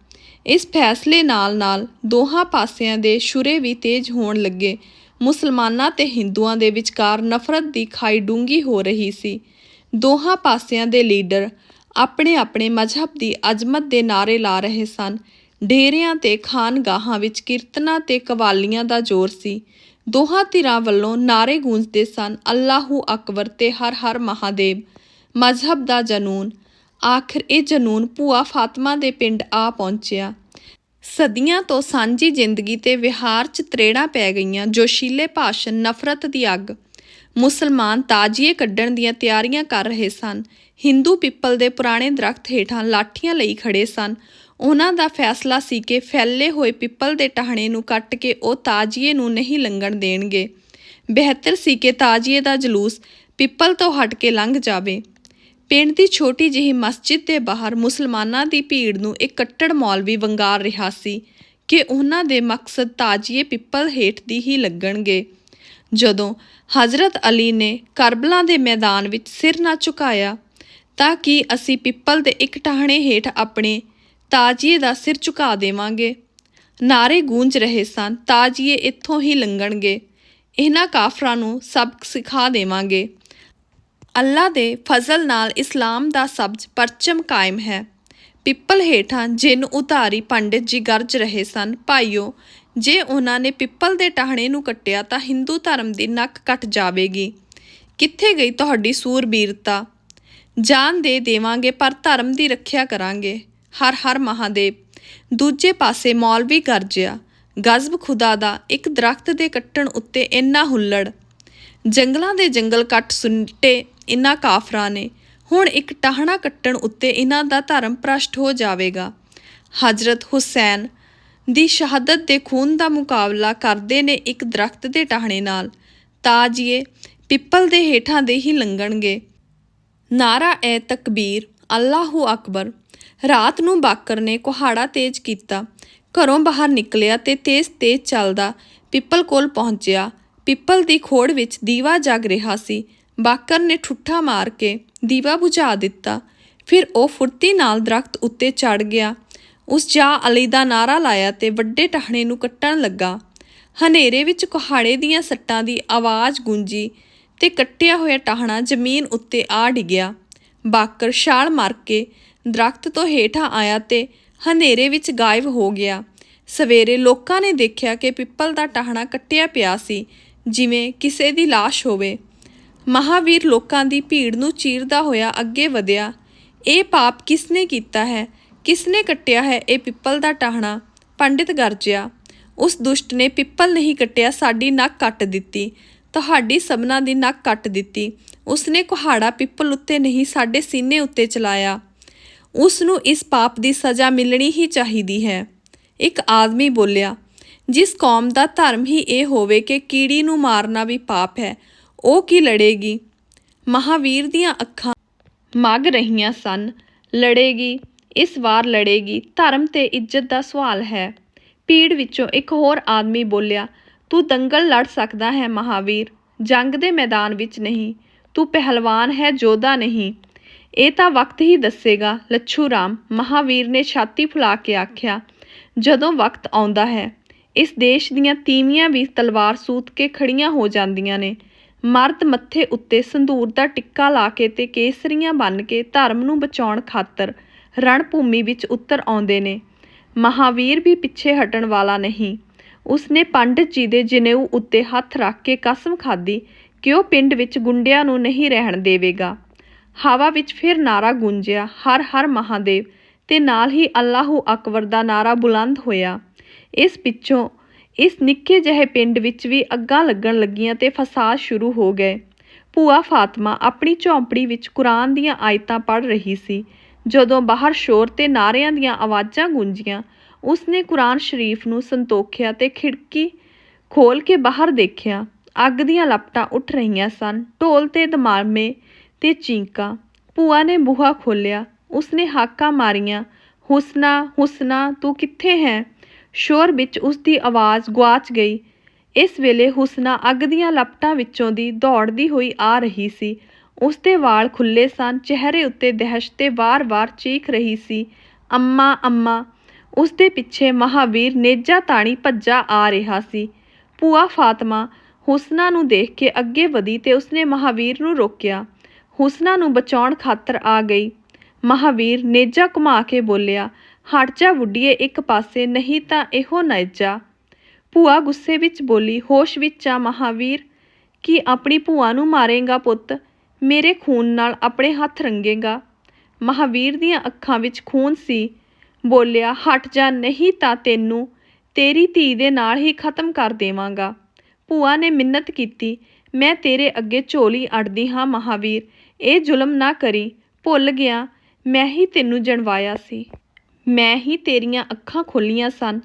ਇਸ ਫੈਸਲੇ ਨਾਲ-ਨਾਲ ਦੋਹਾਂ ਪਾਸਿਆਂ ਦੇ ਸ਼ੁਰੇ ਵੀ ਤੇਜ਼ ਹੋਣ ਲੱਗੇ। ਮੁਸਲਮਾਨਾਂ ਤੇ ਹਿੰਦੂਆਂ ਦੇ ਵਿਚਕਾਰ ਨਫ਼ਰਤ ਦੀ ਖਾਈ ਡੂੰਘੀ ਹੋ ਰਹੀ ਸੀ। ਦੋਹਾਂ ਪਾਸਿਆਂ ਦੇ ਲੀਡਰ ਆਪਣੇ-ਆਪਣੇ ਮਜ਼ਹਬ ਦੀ ਅਜ਼ਮਤ ਦੇ ਨਾਅਰੇ ਲਾ ਰਹੇ ਸਨ। ਡੇਰਿਆਂ ਤੇ ਖਾਨਗਾਹਾਂ ਵਿੱਚ ਕੀਰਤਨਾਂ ਤੇ ਕਵਾਲੀਆਂ ਦਾ ਜ਼ੋਰ ਸੀ। ਦੋਹਾਂ ਧਿਰਾਂ ਵੱਲੋਂ ਨਾਅਰੇ ਗੂੰਜਦੇ ਸਨ, ਅੱਲਾਹੂ ਅਕਬਰ ਤੇ ਹਰ ਹਰ ਮਹਾਦੇਵ। ਮਜ਼ਹਬ ਦਾ ਜਨੂੰਨ। ਆਖਰ ਇਹ ਜਨੂਨ ਭੂਆ ਫਾਤਮਾ ਦੇ ਪਿੰਡ ਆ ਪਹੁੰਚਿਆ। ਸਦੀਆਂ ਤੋਂ ਸਾਂਝੀ ਜ਼ਿੰਦਗੀ ਤੇ ਵਿਹਾਰ 'ਚ ਤਰੇੜਾਂ ਪੈ ਗਈਆਂ ਜੋਸ਼ੀਲੇ ਭਾਸ਼ਣ ਨਫ਼ਰਤ ਦੀ ਅੱਗ। ਮੁਸਲਮਾਨ ਤਾਜੀਏ ਕੱਢਣ ਦੀਆਂ ਤਿਆਰੀਆਂ ਕਰ ਰਹੇ ਸਨ। ਹਿੰਦੂ ਪਿੱਪਲ ਦੇ ਪੁਰਾਣੇ ਦਰਖਤ ਹੇਠਾਂ ਲਾਠੀਆਂ ਲਈ ਖੜੇ ਸਨ। ਉਹਨਾਂ ਦਾ ਫੈਸਲਾ ਸੀ ਕਿ ਫੈਲੇ ਹੋਏ ਪਿੱਪਲ ਦੇ ਟਾਹਣੇ ਨੂੰ ਕੱਟ ਕੇ ਉਹ ਤਾਜੀਏ ਨੂੰ ਨਹੀਂ ਲੰਘਣ ਦੇਣਗੇ। ਬਿਹਤਰ ਸੀ ਕਿ ਤਾਜੀਏ ਦਾ ਜਲੂਸ ਪਿੱਪਲ ਤੋਂ ਹਟ ਕੇ ਲੰਘ ਜਾਵੇ। ਪਿੰਡ ਦੀ ਛੋਟੀ ਜਿਹੀ ਮਸਜਿਦ ਦੇ ਬਾਹਰ ਮੁਸਲਮਾਨਾਂ ਦੀ ਭੀੜ ਨੂੰ ਇੱਕ ਕੱਟੜ ਮੌਲਵੀ ਵੰਗਾਰ ਰਿਹਾ ਸੀ ਕਿ ਉਹਨਾਂ ਦੇ ਮਕਸਦ ਤਾਜੀਏ ਪਿੱਪਲ ਹੇਠ ਦੀ ਹੀ ਲੱਗਣਗੇ। ਜਦੋਂ ਹਜ਼ਰਤ ਅਲੀ ਨੇ ਕਰਬਲਾ ਦੇ ਮੈਦਾਨ ਵਿੱਚ ਸਿਰ ਨਾ ਝੁਕਾਇਆ ਤਾਂ ਕਿ ਅਸੀਂ ਪਿੱਪਲ ਦੇ ਇੱਕ ਟਾਹਣੇ ਹੇਠ ਆਪਣੇ ਤਾਜੀਏ ਦਾ ਸਿਰ ਝੁਕਾ ਦੇਵਾਂਗੇ? ਨਾਰੇ ਗੂੰਜ ਰਹੇ ਸਨ, ਤਾਜੀਏ ਇੱਥੋਂ ਹੀ ਲੰਘਣਗੇ। ਇਹਨਾਂ ਕਾਫਰਾਂ ਨੂੰ ਸਬਕ ਸਿਖਾ ਦੇਵਾਂਗੇ। ਅੱਲਾ ਦੇ ਫਜ਼ਲ ਨਾਲ ਇਸਲਾਮ ਦਾ ਸਬਜ਼ ਪਰਚਮ ਕਾਇਮ ਹੈ। ਪਿੱਪਲ ਹੇਠਾਂ ਜਿਨ ਉਤਾਰੀ ਪੰਡਿਤ ਜੀ ਗਰਜ ਰਹੇ ਸਨ, ਭਾਈਓ, ਜੇ ਉਹਨਾਂ ਨੇ ਪਿੱਪਲ ਦੇ ਟਾਹਣੇ ਨੂੰ ਕੱਟਿਆ ਤਾਂ ਹਿੰਦੂ ਧਰਮ ਦੀ ਨੱਕ ਕੱਟ ਜਾਵੇਗੀ। ਕਿੱਥੇ ਗਈ ਤੁਹਾਡੀ ਸੂਰਬੀਰਤਾ? ਜਾਨ ਦੇ ਦੇਵਾਂਗੇ, ਪਰ ਧਰਮ ਦੀ ਰੱਖਿਆ ਕਰਾਂਗੇ। ਹਰ ਹਰ ਮਹਾਦੇਵ। ਦੂਜੇ ਪਾਸੇ ਮੌਲਵੀ ਗਰਜਿਆ, ਗਜ਼ਬ ਖੁਦਾ ਦਾ ਇੱਕ ਦਰਖਤ ਦੇ ਕੱਟਣ ਉੱਤੇ ਇੰਨਾ ਹੁੱਲੜ। ਜੰਗਲਾਂ ਦੇ ਜੰਗਲ ਕੱਟ ਸੁੱਟੇ ਇਨ੍ਹਾਂ ਕਾਫਰਾਂ ਨੇ। ਹੁਣ ਇੱਕ ਟਾਹਣਾ ਕੱਟਣ ਉੱਤੇ ਇਹਨਾਂ ਦਾ ਧਰਮ ਭ੍ਰਸ਼ਟ ਹੋ ਜਾਵੇਗਾ। ਹਜ਼ਰਤ ਹੁਸੈਨ ਦੀ ਸ਼ਹਾਦਤ ਦੇ ਖੂਨ ਦਾ ਮੁਕਾਬਲਾ ਕਰਦੇ ਨੇ ਇੱਕ ਦਰਖਤ ਦੇ ਟਾਹਣੇ ਨਾਲ। ਤਾਜੀਏ, ਪਿੱਪਲ ਦੇ ਹੇਠਾਂ ਦੇ ਹੀ ਲੰਘਣਗੇ। ਨਾਰਾ ਏ ਤਕਬੀਰ, ਅੱਲਾਹੂ ਅਕਬਰ। ਰਾਤ ਨੂੰ ਬਾਕਰ ਨੇ ਕੁਹਾੜਾ ਤੇਜ਼ ਕੀਤਾ। ਘਰੋਂ ਬਾਹਰ ਨਿਕਲਿਆ ਤੇ ਤੇਜ਼-ਤੇਜ਼ ਚੱਲਦਾ ਪਿੱਪਲ ਕੋਲ ਪਹੁੰਚਿਆ। ਪਿੱਪਲ ਦੀ ਖੋੜ ਵਿੱਚ ਦੀਵਾ ਜਗ ਰਿਹਾ ਸੀ। ਬਾਕਰ ਨੇ ਠੁੱਠਾ ਮਾਰ ਕੇ ਦੀਵਾ ਬੁਝਾ ਦਿੱਤਾ। ਫਿਰ ਉਹ ਫੁਰਤੀ ਨਾਲ ਦਰਖਤ ਉੱਤੇ ਚੜ ਗਿਆ। ਉਸ ਜਾ ਅਲੀ ਦਾ ਨਾਰਾ ਲਾਇਆ ਤੇ ਵੱਡੇ ਟਹਣੇ ਨੂੰ ਕੱਟਣ ਲੱਗਾ। ਹਨੇਰੇ ਵਿੱਚ ਕੁਹਾੜੇ ਦੀਆਂ ਸੱਟਾਂ ਦੀ ਆਵਾਜ਼ ਗੂੰਜੀ ਤੇ ਕੱਟਿਆ ਹੋਇਆ ਟਾਹਣਾ ਜ਼ਮੀਨ ਉੱਤੇ ਆ ਡਿੱਗਿਆ। ਬਾਕਰ ਛਾਲ ਮਾਰ ਕੇ ਦਰਖਤ ਤੋਂ ਹੇਠਾਂ ਆਇਆ ਤੇ ਹਨੇਰੇ ਵਿੱਚ ਗਾਇਬ ਹੋ ਗਿਆ। ਸਵੇਰੇ ਲੋਕਾਂ ਨੇ ਦੇਖਿਆ ਕਿ ਪਿੱਪਲ ਦਾ ਟਾਹਣਾ ਕੱਟਿਆ ਪਿਆ ਸੀ, ਜਿਵੇਂ ਕਿਸੇ ਦੀ ਲਾਸ਼ ਹੋਵੇ। ਮਹਾਵੀਰ ਲੋਕਾਂ ਦੀ ਭੀੜ ਨੂੰ ਚੀਰਦਾ ਹੋਇਆ ਅੱਗੇ ਵਧਿਆ। ਇਹ ਪਾਪ ਕਿਸਨੇ ਕੀਤਾ ਹੈ? ਕਿਸਨੇ ਕੱਟਿਆ ਹੈ? ਇਹ ਪਿੱਪਲ ਦਾ ਟਾਹਣਾ ਪੰਡਿਤ ਗਰਜਿਆ। ਉਸ ਦੁਸ਼ਟ ਨੇ ਪਿੱਪਲ ਨਹੀਂ ਕੱਟਿਆ, ਸਾਡੀ ਨੱਕ ਕੱਟ ਦਿੱਤੀ। ਤੁਹਾਡੀ ਸਭਨਾ ਦੀ ਨੱਕ ਕੱਟ ਦਿੱਤੀ। ਉਸਨੇ ਕੁਹਾੜਾ ਪਿੱਪਲ ਉੱਤੇ ਨਹੀਂ, ਸਾਡੇ ਸੀਨੇ ਉੱਤੇ ਚਲਾਇਆ। ਉਸ ਨੂੰ ਇਸ ਪਾਪ ਦੀ ਸਜ਼ਾ ਮਿਲਣੀ ਹੀ ਚਾਹੀਦੀ ਹੈ। ਇੱਕ ਆਦਮੀ ਬੋਲਿਆ, ਜਿਸ ਕੌਮ ਦਾ ਧਰਮ ਹੀ ਇਹ ਹੋਵੇ ਕਿ ਕੀੜੀ ਨੂੰ ਮਾਰਨਾ ਵੀ ਪਾਪ ਹੈ ਉਹ ਕੀ ਲੜੇਗੀ? ਮਹਾਵੀਰ ਦੀਆਂ ਅੱਖਾਂ ਮੱਗ ਰਹੀਆਂ ਸਨ। ਲੜੇਗੀ, ਇਸ ਵਾਰ ਲੜੇਗੀ, ਧਰਮ ਤੇ ਇੱਜ਼ਤ ਦਾ ਸਵਾਲ ਹੈ। ਭੀੜ ਵਿੱਚੋਂ ਇੱਕ ਹੋਰ ਆਦਮੀ ਬੋਲਿਆ, ਤੂੰ ਦੰਗਲ ਲੜ ਸਕਦਾ ਹੈ ਮਹਾਵੀਰ, ਜੰਗ ਦੇ ਮੈਦਾਨ ਵਿੱਚ ਨਹੀਂ। ਤੂੰ ਪਹਿਲਵਾਨ ਹੈ ਜੋਧਾ ਨਹੀਂ। ਇਹ ਤਾਂ ਵਕਤ ਹੀ ਦੱਸੇਗਾ, ਲੱਛੂ ਰਾਮ ਮਹਾਵੀਰ ਨੇ ਛਾਤੀ ਫੁਲਾ ਕੇ ਆਖਿਆ, ਜਦੋਂ ਵਕਤ ਆਉਂਦਾ ਹੈ, ਇਸ ਦੇਸ਼ ਦੀਆਂ ਤੀਵੀਆਂ ਵੀ ਤਲਵਾਰ ਸੂਤ ਕੇ ਖੜੀਆਂ ਹੋ ਜਾਂਦੀਆਂ ਨੇ। ਮਰਦ ਮੱਥੇ ਉੱਤੇ ਸੰਧੂਰ ਦਾ ਟਿੱਕਾ ਲਾ ਕੇ ਤੇ ਕੇਸਰੀਆਂ ਬੰਨ੍ਹ ਕੇ ਧਰਮ ਨੂੰ ਬਚਾਉਣ ਖਾਤਰ ਰਣ ਭੂਮੀ ਵਿੱਚ ਉਤਰ ਆਉਂਦੇ ਨੇ। ਮਹਾਵੀਰ ਵੀ ਪਿੱਛੇ ਹਟਣ ਵਾਲਾ ਨਹੀਂ। ਉਸਨੇ ਪੰਡਿਤ ਜੀ ਦੇ ਜਨੇਊ ਉੱਤੇ ਹੱਥ ਰੱਖ ਕੇ ਕਸਮ ਖਾਧੀ ਕਿ ਉਹ ਪਿੰਡ ਵਿੱਚ ਗੁੰਡਿਆਂ ਨੂੰ ਨਹੀਂ ਰਹਿਣ ਦੇਵੇਗਾ? ਹਵਾ ਵਿੱਚ ਫਿਰ ਨਾਰਾ ਗੂੰਜਿਆ, ਹਰ ਹਰ ਮਹਾਦੇਵ। ਤੇ ਨਾਲ ਹੀ ਅੱਲਾਹੂ ਅਕਬਰ ਦਾ ਨਾਰਾ ਬੁਲੰਦ ਹੋਇਆ। ਇਸ ਪਿੱਛੋਂ ਇਸ ਨਿੱਕੇ ਜਿਹੇ ਪਿੰਡ ਵਿੱਚ ਵੀ ਅੱਗਾਂ ਲੱਗਣ ਲੱਗੀਆਂ ਤੇ ਫਸਾਦ ਸ਼ੁਰੂ ਹੋ ਗਏ। ਭੂਆ ਫਾਤਮਾ ਆਪਣੀ ਝੌਂਪੜੀ ਵਿੱਚ ਕੁਰਾਨ ਦੀਆਂ ਆਇਤਾਂ ਪੜ੍ਹ ਰਹੀ ਸੀ। ਜਦੋਂ ਬਾਹਰ ਸ਼ੋਰ ਤੇ ਨਾਅਰਿਆਂ ਦੀਆਂ ਆਵਾਜ਼ਾਂ ਗੂੰਜੀਆਂ, ਉਸਨੇ ਕੁਰਾਨ ਸ਼ਰੀਫ ਨੂੰ ਸੰਤੋਖਿਆ ਤੇ ਖਿੜਕੀ ਖੋਲ੍ਹ ਕੇ ਬਾਹਰ ਦੇਖਿਆ। ਅੱਗ ਦੀਆਂ ਲਪਟਾਂ ਉੱਠ ਰਹੀਆਂ ਸਨ। ਢੋਲ ਤੇ ਦਮਾਮੇ ਤੇ ਚੀਂਕਾਂ। ਭੂਆ ਨੇ ਬੂਹਾ ਖੋਲਿਆ ਉਸਨੇ ਹਾਕਾਂ ਮਾਰੀਆਂ, ਹੁਸਨਾ ਹੁਸਨਾ, ਤੂੰ ਕਿੱਥੇ ਹੈ? ਸ਼ੋਰ ਵਿੱਚ ਉਸ ਦੀ ਆਵਾਜ਼ ਗੁਆਚ ਗਈ। ਇਸ ਵੇਲੇ ਹੁਸਨਾ ਅੱਗ ਦੀਆਂ ਲਪਟਾਂ ਵਿੱਚੋਂ ਦੀ ਦੌੜਦੀ ਹੋਈ ਆ ਰਹੀ ਸੀ। ਉਸ ਦੇ ਵਾਲ ਖੁੱਲ੍ਹੇ ਸਨ, ਚਿਹਰੇ ਉੱਤੇ ਦਹਿਸ਼ਤ ਤੇ ਵਾਰ-ਵਾਰ ਚੀਖ ਰਹੀ ਸੀ। ਅੰਮਾ ਅੰਮਾ ਉਸ ਦੇ ਪਿੱਛੇ ਮਹਾਵੀਰ ਨੇਜਾ ਤਾਣੀ ਭੱਜਾ ਆ ਰਿਹਾ ਸੀ। ਭੂਆ ਫਾਤਮਾ, ਹੁਸਨਾ ਨੂੰ ਦੇਖ ਕੇ ਅੱਗੇ ਵਧੀ ਤੇ ਉਸਨੇ ਮਹਾਵੀਰ ਨੂੰ ਰੋਕਿਆ। ਹੁਸਨਾ ਨੂੰ ਬਚਾਉਣ ਖਾਤਰ ਆ ਗਈ। ਮਹਾਵੀਰ ਨੇਜਾ ਘੁਮਾ ਕੇ ਬੋਲਿਆ ਹਟ ਜਾ ਬੁੱਢੀਏ ਇੱਕ ਪਾਸੇ, ਨਹੀਂ ਤਾਂ ਇਹੋ ਨੇਜਾ ਭੂਆ ਗੁੱਸੇ ਵਿੱਚ ਬੋਲੀ, ਹੋਸ਼ ਵਿੱਚ ਆ ਮਹਾਵੀਰ, ਕੀ ਆਪਣੀ ਭੂਆ ਨੂੰ ਮਾਰੇਗਾ ਪੁੱਤ? ਮੇਰੇ ਖੂਨ ਨਾਲ ਆਪਣੇ ਹੱਥ ਰੰਗੇਗਾ। ਮਹਾਵੀਰ ਦੀਆਂ ਅੱਖਾਂ ਵਿੱਚ ਖੂਨ ਸੀ। ਬੋਲਿਆ, ਹਟ ਜਾ, ਨਹੀਂ ਤਾਂ ਤੈਨੂੰ, ਤੇਰੀ ਧੀ ਦੇ ਨਾਲ ਹੀ ਖਤਮ ਕਰ ਦੇਵਾਂਗਾ। ਭੂਆ ਨੇ ਮਿੰਨਤ ਕੀਤੀ, ਮੈਂ ਤੇਰੇ ਅੱਗੇ ਝੋਲੀ ਅੜਦੀ ਹਾਂ ਮਹਾਵੀਰ, ਇਹ ਜ਼ੁਲਮ ਨਾ ਕਰੀ। ਭੁੱਲ ਗਿਆ, ਮੈਂ ਹੀ ਤੈਨੂੰ ਜਣਵਾਇਆ ਸੀ। ਮੈਂ ਹੀ ਤੇਰੀਆਂ ਅੱਖਾਂ ਖੋਲੀਆਂ ਸਨ।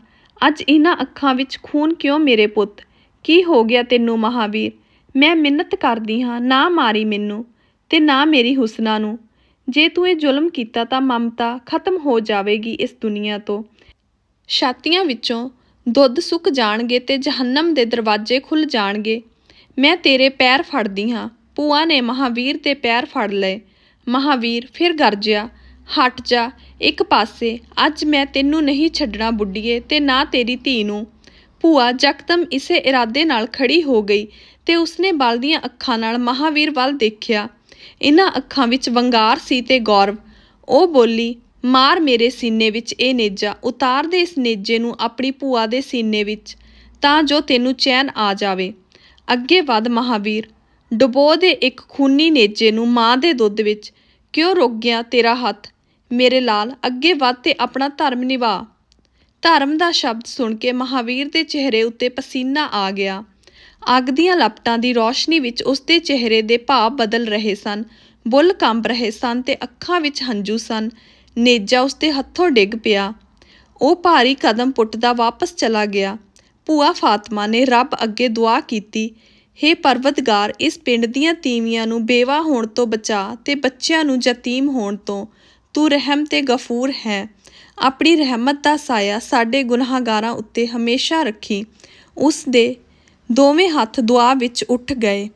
ਅੱਜ ਇਹਨਾਂ ਅੱਖਾਂ ਵਿੱਚ ਖੂਨ ਕਿਉਂ ਮੇਰੇ ਪੁੱਤ? ਕੀ ਹੋ ਗਿਆ ਤੈਨੂੰ ਮਹਾਵੀਰ? ਮੈਂ ਮਿੰਨਤ ਕਰਦੀ ਹਾਂ, ਨਾ ਮਾਰੀ ਮੈਨੂੰ ਤੇ ਨਾ ਮੇਰੀ ਹੁਸਨਾ ਨੂੰ। ਜੇ ਤੂੰ ਇਹ ਜ਼ੁਲਮ ਕੀਤਾ ਤਾਂ ਮਮਤਾ ਖਤਮ ਹੋ ਜਾਵੇਗੀ ਇਸ ਦੁਨੀਆ ਤੋਂ। ਛਾਤੀਆਂ ਵਿੱਚੋਂ ਦੁੱਧ ਸੁੱਕ ਜਾਣਗੇ ਤੇ ਜਹੰਨਮ ਦੇ ਦਰਵਾਜ਼ੇ ਖੁੱਲ ਜਾਣਗੇ। ਮੈਂ ਤੇਰੇ ਪੈਰ ਫੜਦੀ ਹਾਂ। ਭੂਆ ਨੇ ਮਹਾਵੀਰ ਦੇ ਪੈਰ ਫੜ ਲਏ। ਮਹਾਵੀਰ ਫਿਰ ਗਰਜਿਆ ਹਟ ਜਾ, ਇੱਕ ਪਾਸੇ, ਅੱਜ ਮੈਂ ਤੈਨੂੰ ਨਹੀਂ ਛੱਡਣਾ ਬੁੱਢੀਏ ਤੇ ਨਾ ਤੇਰੀ ਧੀ ਨੂੰ। ਭੂਆ ਯਕਦਮ ਇਸੇ ਇਰਾਦੇ ਨਾਲ ਖੜੀ ਹੋ ਗਈ ਤੇ ਉਸਨੇ ਬਲਦੀਆਂ ਅੱਖਾਂ ਨਾਲ ਮਹਾਵੀਰ ਵੱਲ ਦੇਖਿਆ। ਇਹਨਾਂ ਅੱਖਾਂ ਵਿੱਚ ਵੰਗਾਰ ਸੀ ਤੇ ਗੌਰਵ। ਉਹ ਬੋਲੀ, ਮਾਰ ਮੇਰੇ ਸੀਨੇ ਵਿੱਚ ਇਹ ਨੇਜਾ, ਉਤਾਰ ਦੇ ਇਸ ਨੇਜੇ ਨੂੰ ਆਪਣੀ ਭੂਆ ਦੇ ਸੀਨੇ ਵਿੱਚ, ਤਾਂ ਜੋ ਤੈਨੂੰ ਚੈਨ ਆ ਜਾਵੇ। ਅੱਗੇ ਵੱਧ ਮਹਾਵੀਰ, ਡੁਬੋ ਦੇ ਇੱਕ ਖੂਨੀ ਨੇਜੇ ਨੂੰ ਮਾਂ ਦੇ ਦੁੱਧ ਵਿੱਚ ਕਿਉਂ ਰੁਕ ਗਿਆ ਤੇਰਾ ਹੱਥ? ਮੇਰੇ ਲਾਲ, ਅੱਗੇ ਵੱਧ ਤੇ ਆਪਣਾ ਧਰਮ ਨਿਭਾ। ਧਰਮ ਦਾ ਸ਼ਬਦ ਸੁਣ ਕੇ ਮਹਾਵੀਰ ਦੇ ਚਿਹਰੇ ਉੱਤੇ ਪਸੀਨਾ ਆ ਗਿਆ। ਅੱਗ ਦੀਆਂ ਲਪਟਾਂ ਦੀ ਰੌਸ਼ਨੀ ਵਿੱਚ ਉਸਦੇ ਚਿਹਰੇ ਦੇ ਭਾਵ ਬਦਲ ਰਹੇ ਸਨ। ਬੁੱਲ ਕੰਬ ਰਹੇ ਸਨ ਤੇ ਅੱਖਾਂ ਵਿੱਚ ਹੰਝੂ ਸਨ। ਨੇਜਾ ਉਸਦੇ ਹੱਥੋਂ ਡਿੱਗ ਪਿਆ। ਉਹ ਭਾਰੀ ਕਦਮ ਪੁੱਟਦਾ ਵਾਪਸ ਚਲਾ ਗਿਆ। ਭੂਆ ਫਾਤਮਾ ਨੇ ਰੱਬ ਅੱਗੇ ਦੁਆ ਕੀਤੀ ਹੇ ਪਰਵਤਗਾਰ, ਇਸ ਪਿੰਡ ਦੀਆਂ ਤੀਵੀਆਂ ਨੂੰ ਬੇਵਾ ਹੋਣ ਤੋਂ ਬਚਾ ਤੇ ਬੱਚਿਆਂ ਨੂੰ ਯਤੀਮ ਹੋਣ ਤੋਂ, ਤੂੰ ਰਹਿਮ ਤੇ ਗਫੂਰ ਹੈ। ਆਪਣੀ ਰਹਿਮਤ ਦਾ ਸਾਇਆ ਸਾਡੇ ਗੁਨਾਹਗਾਰਾਂ ਉੱਤੇ ਹਮੇਸ਼ਾ ਰੱਖੀ। ਉਸ ਦੇ ਦੋਵੇਂ ਹੱਥ ਦੁਆ ਵਿੱਚ ਉੱਠ ਗਏ।